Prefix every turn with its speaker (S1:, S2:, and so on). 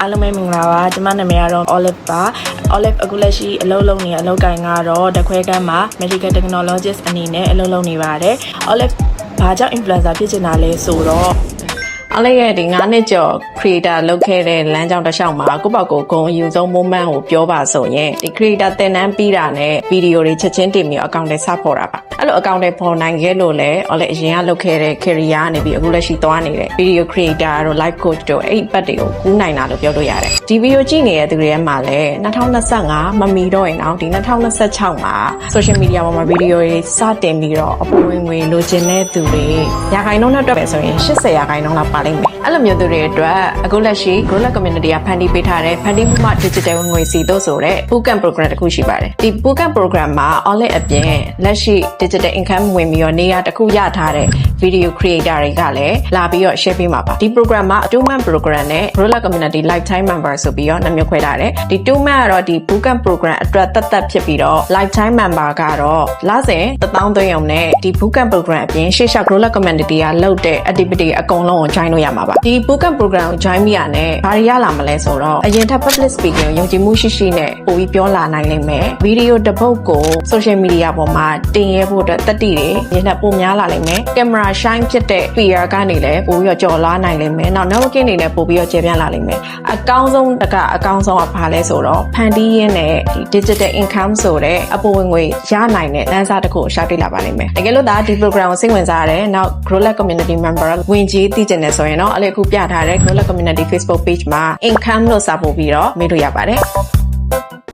S1: အားလုံးပဲမင်္ဂလာပါကျွန်မနာမည်ကတော့ Olive ပါ Olive အခုလက်ရှိအလုပ်လုပ်နေတဲ့အလုပ်ကိုင်ကတော့တခွဲကမ်းမှာ Medical Technologist အနေနဲ့အလုပ်လုပ်နေပါတယ် Olive ဘာကြောင့် influencer ဖြစ်ချင်တာလဲဆိုတော့အလေးရဲ့ဒီ9နှစ်ကျော် creator လုပ်ခဲ့တဲ့လမ်းကြောင်းတစ်လျှောက်မှာကိုယ့်ဘောက်ကိုဂုံအယူဆုံး moment ကိုပြောပါဆိုရင်ဒီ creator သင်တန်းပြီးတာနဲ့ video တွေချက်ချင်းတင်ပြီးအကောင့်တွေစဖော်တာပါ အဲ့လိုအကောင့်တွေပေါ်နိုင်ခဲ့လို့လဲအော်လေအရင်ကလုပ်ခဲ့တဲ့ career ကနေပြီးအခုလက်ရှိသွားနေတဲ့ video creator တို့ life coach တို့အဲ့ဒီဘက်တွေကိုကူးနိုင်တာလို့ပြောလို့ရတယ်ဒီ video ကြည့်နေတဲ့သူတွေထဲမှာလဲ2025မမီတော့ရင်တော့ဒီ2026မှာ social media ပေါ်မှာ video တွေစတင်ပြီးတော့အပေါ်ဝင်ငွေလိုချင်တဲ့သူတွေရာခိုင်နှုန်းနဲ့တွက်ပဲဆိုရင်80ရာခိုင်နှုန်းလောက်ပါလိမ့်မယ်အဲ့လိုမျိုးသူတွေအတွက်အခုလက်ရှိ Growler Community ကဖန်တီးပေးထားတဲ့ဖန်တီးမှုမှ digital ငွေစီတို့ဆိုတဲ့ bootcamp program တစ်ခုရှိပါတယ်ဒီ bootcamp program မှာ online အပြင်လက်ရှိ digital income ဝင်ပြီးတော့နေရာတစ်ခုရထားတဲ့ video creator တွေကလည်းလာပြီးတော့ share ပေးမှာပါဒီ program မှာ2 month program နဲ့ Growler Community lifetime member ဆိုပြီးတော့နှမျိုးခွဲထားတယ်ဒီ2 month ကတော့ဒီ bootcamp program အတွက်သက်သက်ဖြစ်ပြီးတော့ lifetime member ကတော့လစဉ်1000သွင်းအောင်နဲ့ဒီ bootcamp program အပြင်ရှေ့လျှောက် Growler Community ကလုပ်တဲ့ activity အကုန်လုံးကို join လို့ရမှာပါဒီ bootcamp program ကို join မိရနဲ့ဘာတွေရလာမလဲဆိုတော့အရင်ထက် public speaking ကိုယုံကြည်မှုရှိရှိနဲ့ပိုပြီးပြောလာနိုင်လိမ့်မယ်ဗီဒီယိုတစ်ပုတ်ကို social media ပေါ်မှာတင်ရဲဖို့အတွက်တက်တည်တွေရင်ထက်ပိုများလာလိမ့်မယ်ကင်မရာ shine ဖြစ်တဲ့ PR ကနေလည်းပိုပြီးတော့ကြော်လွားနိုင်လိမ့်မယ်နောက် networking တွေလည်းပိုပြီးတော့ကျေပြန့်လာလိမ့်မယ်အကောင်းဆုံးတကအကောင်းဆုံးကဘာလဲဆိုတော့ဖန်တီးရင်းနဲ့ဒီ digital income ဆိုတဲ့အပေါ်ဝင်ငွေရနိုင်တဲ့လမ်းစာတစ်ခုကိုရှာတွေ့လာပါလိမ့်မယ်တကယ်လို့ဒါဒီ program ကိုစိတ်ဝင်စားရတယ်နောက် Growler Community Member ဝင်ကြီးသိကျင်တယ်ဆိုရင်တော့အဲ့ဒီအခုပြထားတဲ့ Growler Community Facebook page မှာ income လို့စာပို့ပြီးတော့မေးလို့ရပါတယ်